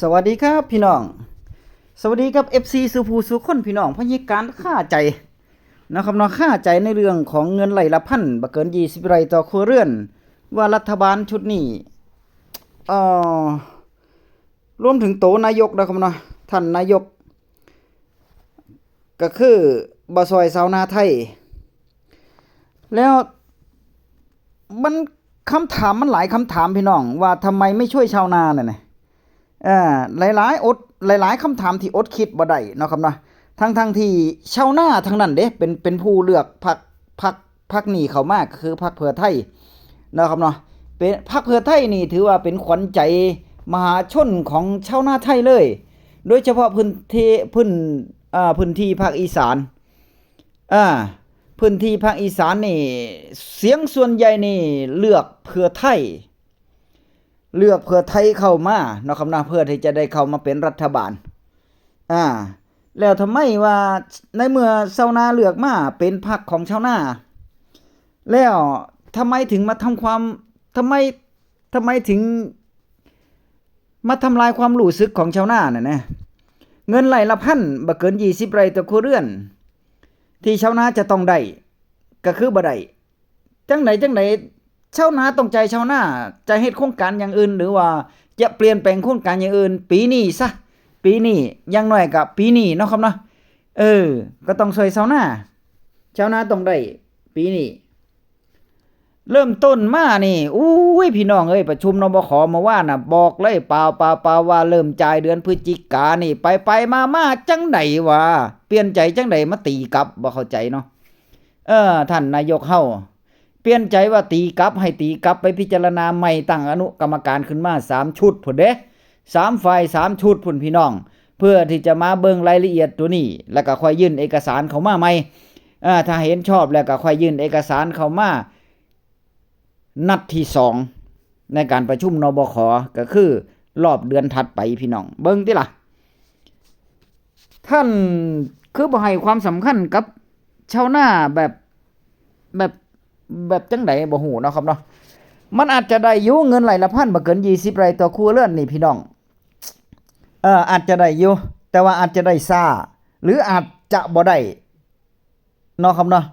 สวัสดีครับพี่น้อง สวัสดีครับ FC สุภูสุคนพี่น้องพยิการค่าใจนะครับเนาะค่าใจในเรื่องของเงินไหลละพันบเกิน20ไรต่อครัวเรือน ว่ารัฐบาลชุดนี้เอ่อรวมถึงโตนายกนะครับเนาะท่านนายก ก็คือบะซอยสาวนาไทย แล้วมันคำถามมันหลายคำถามพี่น้องว่าทำไมไม่ช่วยชาวนาเนี่ย อ่าหลายๆอดหลาย ๆคำถามที่อดคิดบ่ได้เนาะครับเนาะทั้งทั้งที่ชาวนาทั้งนั้นเด้เป็นเป็นผู้เลือกพรรคพรรคพรรคนี้เข้ามากคือพรรคเพื่อไทยเนาะครับเนาะเป็นพรรคเพื่อไทยนี่ถือว่าเป็นขวัญใจมหาชนของชาวนาไทยเลย โดยเฉพาะพื้นที่พื้นอ่าพื้นที่ภาคอีสานอ่าพื้นที่ภาคอีสานนี่ เสียงส่วนใหญ่นี่เลือกเพื่อไทย เลือกเพื่อไทยเข้ามาเนาะครับนะเพื่อที่จะได้เข้ามาเป็นรัฐบาล อ่า แล้วทำไมว่าในเมื่อชาวนาเลือกมาเป็นพรรคของชาวนา แล้วทำไมถึงมาทำความทำไมทำไมถึง มาทำลายความรู้สึกของชาวนาน่ะนะเงินไหลละพันบ่เกิน20ไร่ต่อครัวเรือน ที่ชาวนาจะต้องได้ก็คือบ่ได้จังไหนจังไหน ชาวนาต้องใจชาวนาจะเฮ็ดโครงการอย่างอื่น หรือว่าจะเปลี่ยนแปลงโครงการอย่างอื่น ปีนี้ซะปีนี้อยังน้อยกับปีนี้เนาะครับเนาะเออ ก็ต้องช่วยชาวนาชาวนาต้องได้ปีนี้เริ่มต้นมานี่อู้ยพี่น้องเอ้ยประชุมนบขมาว่าน่ะ บอกเลยเปล่าเปล่าเปล่าว่าเริ่มจ่ายเดือนพฤศจิกานี่ ไปไปมามาจังไดวะเปลี่ยนใจจังไดมาตีกลับบ่เข้าใจเนาะเออ ท่านนายกเฮา เปลี่ยนใจว่าตีกลับให้ตีกลับไปพิจารณาใหม่ตั้งอนุกรรมการขึ้นมาสามชุดพุ่นเด้สามฝ่ายสามชุดพุ่นพี่น้อง เพื่อที่จะมาเบิ่งรายละเอียดตัวนี้ แล้วก็ค่อยยื่นเอกสารเข้ามาใหม่อ่าถ้าเห็นชอบแล้วก็ค่อยยื่นเอกสารเข้ามานัดที่สองในการประชุมนบคก็คือรอบเดือนถัดไปพี่น้อง เบิ่งติล่ะ ท่านคือบ่ให้ความสำคัญกับชาวนาแบบแบบ แบบจังไดบ่ฮู้เนาะครับเนาะมันอาจจะได้อยู่เงินไหลละพันบ่เกิน20ไร่ต่อครัวเรือนนี่พี่น้องเอ่ออาจจะได้อยู่แต่ว่าอาจจะได้ซ่าหรืออาจจะบ่ได้เนาะครับเนาะ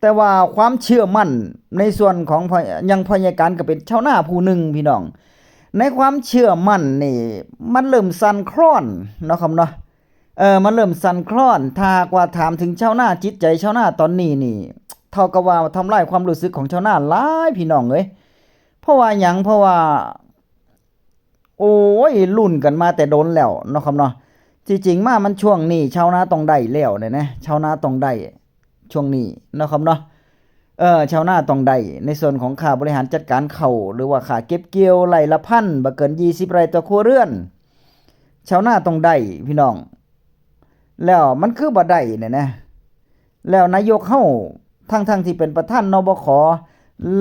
แต่ว่าความเชื่อมั่นในส่วนของยังพยาการก็เป็นชาวนาผู้หนึ่งพี่น้อง ในความเชื่อมั่นนี่ มันเริ่มสั่นคลอนเนาะครับเนาะเออมันเริ่มสั่นคลอนถ้ากว่าถามถึงชาวนาจิตใจชาวนาตอนนี้นี่ เท่ากับว่าทำลายความรู้สึกของชาวนาหลายพี่น้องเอ้ยเพราะว่าหยังเพราะว่า โอ้ยรุ่นกันมาแต่โดนแล้วเนาะครับเนาะจริงๆมามันช่วงนี้ชาวนาต้องได้แล้วเนี่ยนะชาวนาต้องได้ช่วงนี้เนาะครับเนาะเออชาวนาต้องได้ในส่วนของค่าบริหารจัดการเขาหรือว่าค่าเก็บเกี่ยวไร่ละพันบ่เกิน20ไร่ต่อครัวเรือน ชาวนาต้องได้พี่น้อง แล้วมันคือบ่ได้เนี่ยนะแล้วนายกเฮา ทั้งๆที่เป็นประธานนบข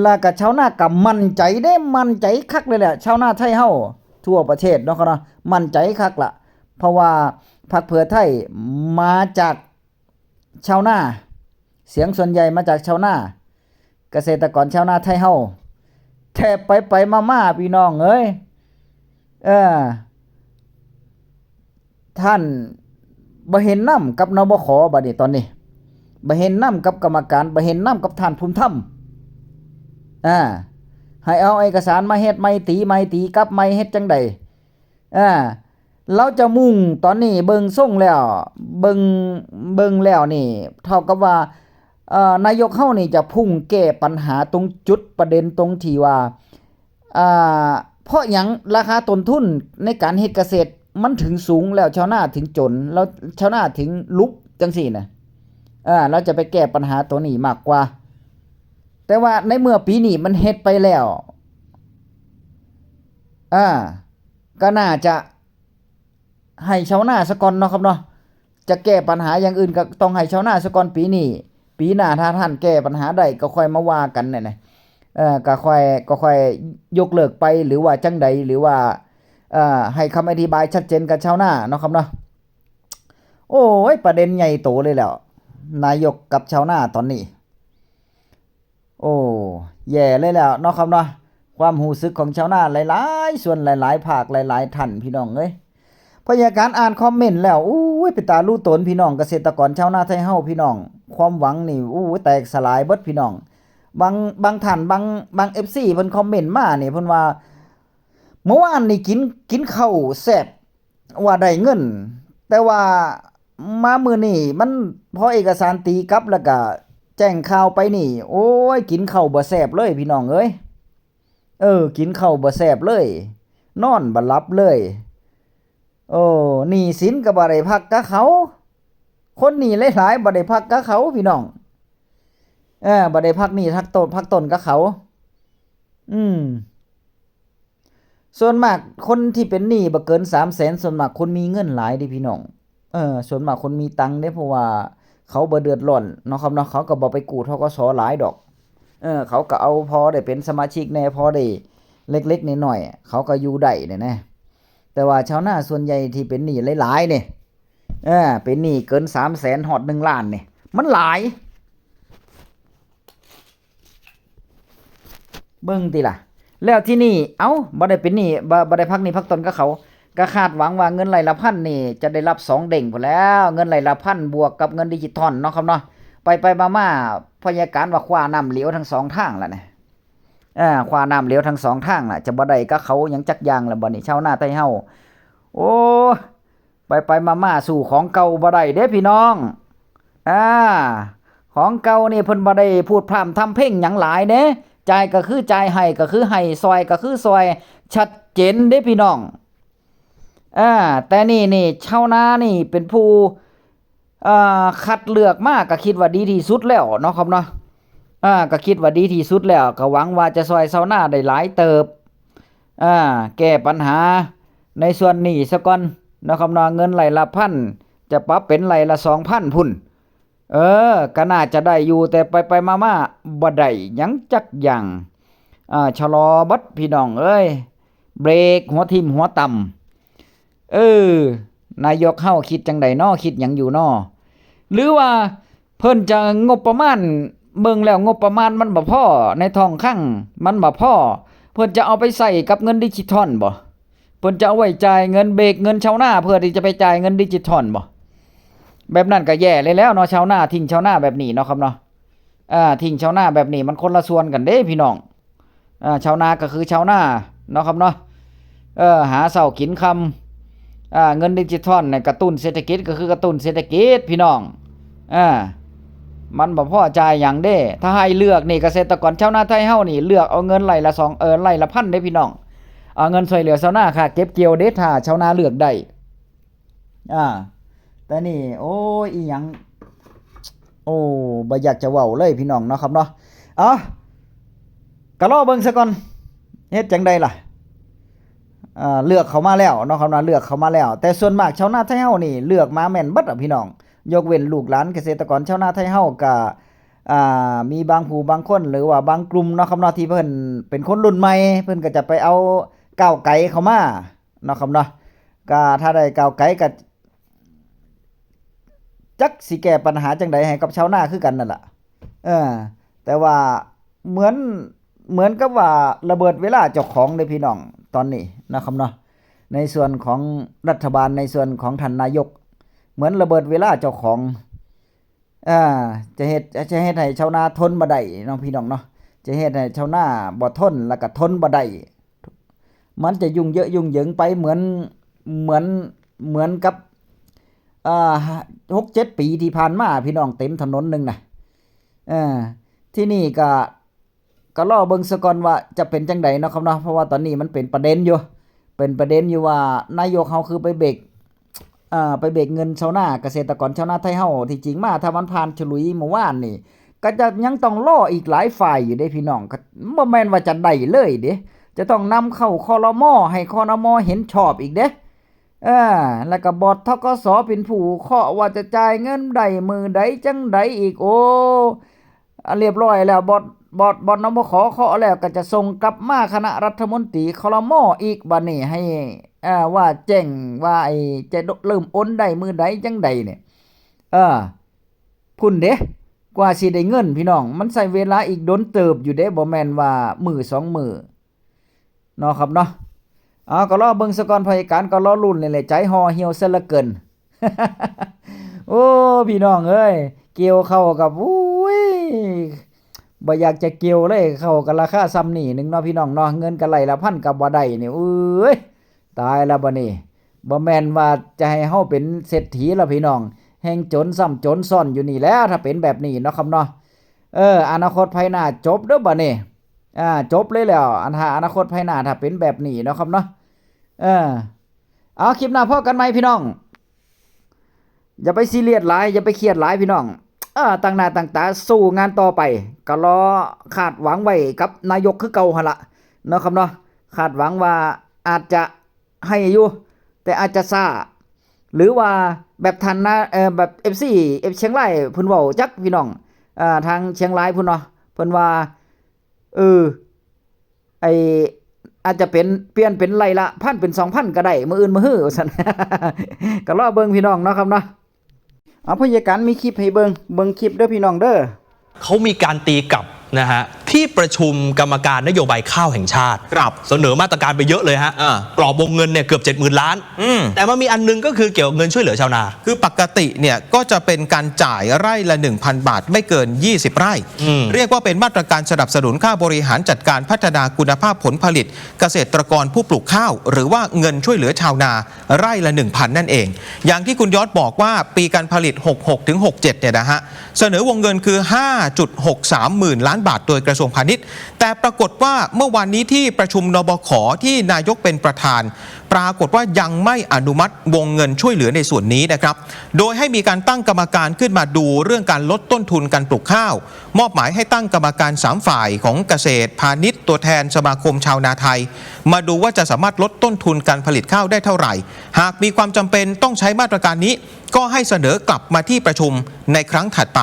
แล้วก็ชาวนาก็มั่นใจได้มั่นใจคักเลยแหละชาวนาไทยเฮาทั่วประเทศเนาะครับเนาะมั่นใจคักละเพราะว่าพรรคเพื่อไทยมาจากชาวนาเสียงส่วนใหญ่มาจากชาวนาเกษตรกรชาวนาไทยเฮาแทบไปไปมามาพี่น้องเอ้ยเออท่านบ่เห็นน้ำกับนบขบัดนี้ตอนนี้ บ่เห็นน้ำกับกรรมการบ่เห็นน้ำกับท่านภูมิธรรมอ่าให้เอาเอกสารมาเฮ็ดไม่ตีไม่ตีกับไม่เฮ็ดจังใดอ่าเราจะมุ่งตอนนี้เบิ่งส่งแล้ว เบิ่งเบิ่งแล้วนี่ เท่ากับว่าเอ่อนายกเฮานี่จะพุ่งแก้ปัญหาตรงจุดประเด็นตรงที่ว่าอ่าเพราะหยังราคาต้นทุนในการเฮ็ดเกษตรมันถึงสูงแล้วชาวนาถึงจน แล้วชาวนาถึงลุกจังสี่นะ อ่าเราจะไปแก้ปัญหาตัวนี้มากกว่า แต่ว่าในเมื่อปีนี้มันเฮ็ดไปแล้วอ่าก็น่าจะให้ชาวนาสกอนเนาะครับเนาะจะแก้ปัญหาอย่างอื่นก็ต้องให้ชาวนาสกอนปีนี้ปีหน้าถ้าท่านแก้ปัญหาได้ก็ค่อยมาว่ากันเนี่ยนะเออก็ค่อยก็ค่อยยกเลิกไปหรือว่าจังใดหรือว่าอ่าให้คำอธิบายชัดเจนกับชาวนาเนาะครับเนาะโอ้ยประเด็นใหญ่โตเลยแล้ว นายกกับชาวนาตอนนี้ โอ้แย่เลยแล้วเนาะครับเนาะความหูซึกของชาวนาหลายๆ ส่วนหลายๆภาคหลายๆท่านพี่น้องเอ้ยพยาการอ่านคอมเมนต์แล้วอู้ยเป็นตาลู่ตนพี่น้องเกษตรกรชาวนาไทยเฮาพี่น้อง ความหวังนี่อู้ยแตกสลายเบิดพี่น้องบางบางท่านบางบาง FC เพิ่นคอมเมนต์มาเนี่เพิ่นว่าเมื่อวานนี่กินกินข้าวแซ่บว่าได้เงิน แต่ว่า มามือนี้มันพอเอกสารตีกลับแล้วก็แจ้งข่าวไปนี่ โอ้ยกินข้าวบ่แซ่บเลยพี่น้องเอ้ยเออ กินข้าวบ่แซ่บเลย นอนบ่หลับเลยโอ้หนี้สินก็บ่ได้พักกะเขา คนหนี้หลายๆบ่ได้พักกะเขาพี่น้องเออบ่ได้พักหนี้ทักต้นพักต้นกะเขา อืมส่วนมากคนที่เป็นหนี้บ่เกิน3 0 0 0 0ส่วนมากคนมีเงินหลายดิพี่น้อง เออส่วนมากคนมีตังค์เด้เพราะว่าเขาบ่เดือดร้อนเนาะครับเนาะเขาก็บ่ไปกู้ธกสหลายดอก เออ เขาก็เอาพอได้เป็นสมาชิกแน่พอได้เล็กๆน้อยๆเขาก็อยู่ได้เนี่ยนะแต่ว่าชาวนาส่วนใหญ่ที่เป็นหนี้หลายๆเนี่ยเออเป็นหนี้เกิน3 0 0 0 0 0ฮอด1ล้านเนี่ยมันหลาย เบิ่งติล่ะ แล้วที่นี่ เอ้าบ่ได้เป็นหนี้บ่บ่ได้พักหนี้พักตนกับเขา ก็คาดหวังว่าเงินรายละพันนี่จะได้รับ 2 เด้งพุ่นแล้ว เงินรายละพันบวกกับเงินดิจิทัลเนาะครับเนาะไปไปมามาพยาการว่าคว้าน้ำเหลวทั้งสองทางแล้วนะอ่าคว้าน้ำเหลวทั้งสองทางน่ะ จะบ่ได้กับเขายังจักย่างแล้วบ่นี่ชาวนาไทยเฮาโอ้ไปไปมามาสู่ของเก่าบ่ได้เด้พี่น้องอ่าของเก่านี่เพิ่นบ่ได้พูดพร่ำทำเพลงหยังหลายเด้จ่ายก็คือจ่ายให้ก็คือให้ซอยก็คือซอย ชัดเจนเด้พี่น้อง อ่าแต่นี่นี่ชาวนานี่เป็นผู้อ่าคัดเลือกมากก็คิดว่าดีที่สุดแล้วเนาะครับเนาะอ่าก็คิดว่าดีที่สุดแล้วก็หวังว่าจะซอยชาวนาได้หลายเติบอ่าแก้ปัญหาในส่วนนี้ซะก่อนเนาะครับเนาะเงินไหลละพันจะปรับเป็นไหลละ2,000พุ่นเออก็น่าจะได้อยู่แต่ไปไปมามาบ่ได้ยังจักอย่างอ่าชะลอบัดพี่น้องเอ้ยเบรกหัวทิมหัวต่ำ เออ นายกเฮาคิดจังใดนอคิดหยังอยู่นอหรือว่าเพิ่นจะงบประมาณเบิ่งแล้วงบประมาณมันบ่พอในท้องคั่งมันบ่พอเพิ่นจะเอาไปใส่กับเงินดิจิทัลบ่เพิ่นจะเอาไว้จ่ายเงินเบรกเงินชาวนาเพื่อที่จะไปจ่ายเงินดิจิทัลบ่แบบนั้นก็แย่เลยแล้วเนาะชาวนาทิ้งชาวนาแบบนี้เนาะครับเนาะอ่าทิ้งชาวนาแบบนี้มันคนละส่วนกันเด้พี่น้องอ่าชาวนาก็คือชาวนาเนาะครับเนาะเออหาเสากินคำอ่า เงินดิจิทัลเนี่ยกระตุ้นเศรษฐกิจก็คือกระตุ้นเศรษฐกิจพี่น้องอ่ามันบ่พอจ่ายหยังเด้ ถ้าให้เลือกนี่เกษตรกรชาวนาไทยเฮานี่ เลือกเอาเงินไร่ละสองเออไร่ละพันเด้พี่น้อง เอาเงินช่วยเหลือชาวนาค่ะ เก็บเกี่ยวเด้ถ้าชาวนาเลือกได้อ่าแต่นี่โอ้ยอีหยังโอ้บ่อยากจะเว้าเลยพี่น้องเนาะครับเนาะ เอ้าก็รอเบิ่งซะก่อนเฮ็ดจังไดล่ะ เลือกเขามาแล้วเนาะครับเนาะเลือกเขามาแล้ว แต่ส่วนมากชาวนาไทยเฮานี่เลือกมาแม่นบิดอะพี่น้อง ยกเว้นลูกหลานเกษตรกรชาวนาไทยเฮาก็อ่ามีบางผู้บางคนหรือว่าบางกลุ่มเนาะครับเนาที่เพิ่นเป็นคนรุ่นใหม่เพิ่นก็จะไปเอาก้าวไกลเข้ามาเนาะครับเนาะก็ถ้าได้ก้าวไกลก็จักสิแก้ปัญหาจังใดให้กับชาวนาคือกันนั่นล่ะเออแต่ว่าเหมือนเหมือนกับว่าระเบิดเวลาเจ้าของเลยพี่น้อง ตอนนี้นะครับเนาะในส่วนของรัฐบาลในส่วนของท่านนายก เหมือนระเบิดเวลาเจ้าของอ่าจะเฮ็ดจะเฮ็ดให้ชาวนาทนบ่ได้เนาะพี่น้องเนาะจะเฮ็ดให้ชาวนาบ่ทนแล้วก็ทนบ่ได้มันจะยุ่งเยอะยุ่งเหยิงไปเหมือนเหมือนเหมือนกับอ่าหกเจ็ดปีที่ผ่านมาพี่น้องเต็มถนนหนึ่งนะเออที่นี่ก็ ก็รอเบิ่งซะก่อนว่าจะเป็นจังใดเนาะครับเนาะเพราะว่าตอนนี้มันเป็นประเด็นอยู่ เป็นประเด็นอยู่ว่านายกเฮาคือไปเบรกอ่าไปเบรกเงินชาวนาเกษตรกรชาวนาไทยเฮาที่จริงมาถ้ามันผ่านฉลุยเมื่อวานนี่ ก็จะยังต้องรออีกหลายฝ่ายอยู่เด้พี่น้องก็บ่แม่นว่าจะได้เลยเด้จะต้องนำเข้าคอรมอให้คอรมอเห็นชอบอีกเด้เออแล้วก็บอดทกสเป็นผู้เคาะว่าจะจ่ายเงินใดมือใดจังใดอีกโอ้เรียบร้อยแล้วบอด บอดบอดนบขอเคาะแล้วก็จะส่งกลับมาคณะรัฐมนตรีคลมออีกบัดนี้ให้อ่าว่าแจ้งว่าไอ้จะเริ่มโอนได้มือใดจังใดเนี่ยเออพุ่นเด้กว่าสิได้เงินพี่น้อง มันใช้เวลาอีกโดนเติบอยู่เด้บ่แม่นว่ามือสองมือเนาะครับเนาะอ๋อก็รอเบิ่งสก่อนพยการก็รอรุ่นนี่แหละใจห่อเหี่ยวซะเหลือเกิน โอ้ พี่น้องเอ้ย เกี่ยวเข้ากับอุ้ย บ่อยากจะเกี่ยวเลยเข้ากับราคาซ้ำนี่หนึงเนาะพี่น้องเนาะเงินกันไหลละพันกับบ่ได้นี่เอ้ยตายแล้วบัดนี้บ่แม่นว่าจะให้เฮาเป็นเศรษฐีล้วพี่น้อง แห่งจนซ้ำจนซ่อนอยู่นี่แล้วถ้าเป็นแบบนี้เนาะครับเนาะเอออนาคตภายหน้าจบเด้อบัดนี้อ่าจบเลยแล้วอันหาอนาคตภายหน้าถ้าเป็นแบบนี้เนาะครับเนาะเออเอาคลิปหน้าพอกันไหมพี่น้อง อย่าไปซีเรียสหลายอย่าไปเครียดหลายพี่น้อง ตั้งหน้าตั้งตาสู้งานต่อไป ก็รอคาดหวังไว้กับนายกคือเก่าหั่นละเนาะครับเนาะคาดหวังว่าอาจจะให้อยู่แต่อาจจะซาหรือว่าแบบทันนะเออแบบ FC เอฟเชียงรายเพิ่นเว้าจักพี่น้องอ่าทางเชียงรายพุ่นเนาะเพิ่นว่าเออไออาจจะเป็นเปลี่ยนเป็นไรละพันเป็น2,000ก็ได้มืออื่นมือฮื้อว่าซั่นก็รอเบิ่งพี่น้องเนาะครับเนาะ เอาพยาการมีคลิปให้เบิงเบิงคลิปเด้อพี่น้องเด้อเขามีการตีกลับนะฮะ ที่ประชุมกรรมการนโยบายข้าวแห่งชาติ ครับเสนอมาตรการไปเยอะเลยฮะอ่ากรอบวงเงินเนี่ยเกือบ70,000ล้าน อืม แต่มันมีอันนึงก็คือเกี่ยวกับเงินช่วยเหลือชาวนา คือปกติเนี่ยก็จะเป็นการจ่ายไร่ละ 1,000 บาทไม่เกิน 20 ไร่ อืม เรียกว่าเป็นมาตรการสนับสนุนค่าบริหารจัดการพัฒนาคุณภาพผลผลิต เกษตรกรผู้ปลูกข้าว หรือว่าเงินช่วยเหลือชาวนาไร่ละ 1,000 นั่นเอง อย่างที่คุณยอดบอกว่าปีการผลิต 66ถึง67 เนี่ยนะฮะ เสนอวงเงินคือ 5.63 หมื่นล้านบาทโดยกระทรวงพาณิชย์ แต่ปรากฏว่าเมื่อวานนี้ที่ประชุมนบขที่นายกเป็นประธาน ปรากฏว่ายังไม่อนุมัติวงเงินช่วยเหลือในส่วนนี้นะครับ โดยให้มีการตั้งกรรมการขึ้นมาดูเรื่องการลดต้นทุนการปลูกข้าว มอบหมายให้ตั้งกรรมการ3ฝ่ายของเกษตร พาณิชย์ ตัวแทนสมาคมชาวนาไทย มาดูว่าจะสามารถลดต้นทุนการผลิตข้าวได้เท่าไหร่ หากมีความจำเป็นต้องใช้มาตรการนี้ ก็ให้เสนอกลับมาที่ประชุมในครั้งถัดไป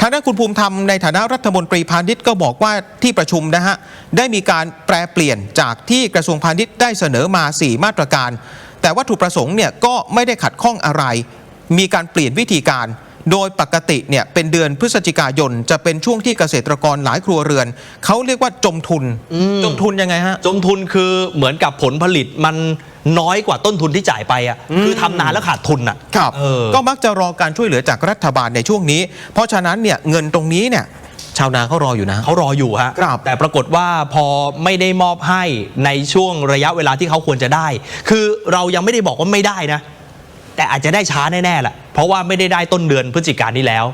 ทางด้านคุณภูมิธรรมในฐานะรัฐมนตรีพาณิชย์ก็บอกว่าที่ประชุมนะฮะได้มีการแปลเปลี่ยนจากที่กระทรวงพาณิชย์ได้เสนอมา 4 มาตรการ แต่วัตถุประสงค์เนี่ยก็ไม่ได้ขัดข้องอะไร มีการเปลี่ยนวิธีการ โดยปกติเนี่ยเป็นเดือนพฤศจิกายน จะเป็นช่วงที่เกษตรกรหลายครัวเรือน เขาเรียกว่าจมทุนอืมจมทุนยังไงฮะ จมทุนคือเหมือนกับผลผลิตมัน น้อยกว่าต้นทุนที่จ่ายไปอะคือทำนานแล้วขาดทุนอะครับเออ ก็มักจะรอการช่วยเหลือจากรัฐบาลในช่วงนี้ เพราะฉะนั้นเนี่ยเงินตรงนี้เนี่ยชาวนาเขารออยู่นะ เขารออยู่ฮะ ครับแต่ปรากฏว่าพอไม่ได้มอบให้ในช่วงระยะเวลาที่เขาควรจะได้ คือเรายังไม่ได้บอกว่าไม่ได้นะ แต่อาจจะได้ช้าแน่ๆแหละเพราะว่าไม่ได้ได้ต้นเดือนพฤศจิกายนนี้แล้ว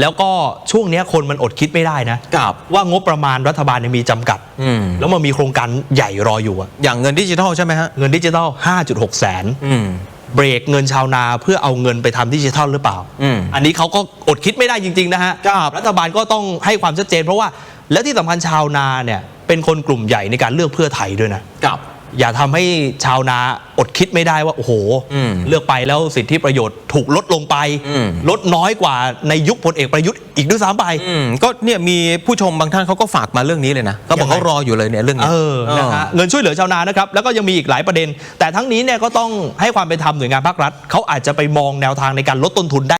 แล้วก็ช่วงเนี้ยคนมันอดคิดไม่ได้นะครับว่างบประมาณรัฐบาลเนี่ยมีจำกัด อืม แล้วมันมีโครงการใหญ่รออยู่อะอย่างเงินดิจิทัลใช่ไหมฮะ เงินดิจิทัล 5.6 แสน อืม เบรกเงินชาวนาเพื่อเอาเงินไปทำดิจิทัลหรือเปล่า อืมอันนี้เขาก็อดคิดไม่ได้จริง ๆ นะฮะครับรัฐบาลก็ต้องให้ความชัดเจน เพราะว่า และที่สำคัญชาวนาเนี่ยเป็นคนกลุ่มใหญ่ในการเลือกเพื่อไทยด้วยนะกับ อย่าทำให้ชาวนาอดคิดไม่ได้ว่า โอ้โหอืมเลือกไปแล้วสิทธิประโยชน์ถูกลดลงไปอืมลดน้อยกว่าในยุคพลเอกประยุทธ์อีกด้วยซ้ำไปอืมก็เนี่ยมีผู้ชมบางท่านเขาก็ฝากมาเรื่องนี้เลยนะเขาบอกยังไงเขารออยู่เลยเนี่ยเรื่องนี้เออนะฮะเงินช่วยเหลือชาวนานะครับแล้วก็ยังมีอีกหลายประเด็น แต่ทั้งนี้เนี่ยก็ต้องให้ความเป็นธรรมหน่วยงานภาครัฐเขาอาจจะไปมองแนวทางในการลดต้นทุนได้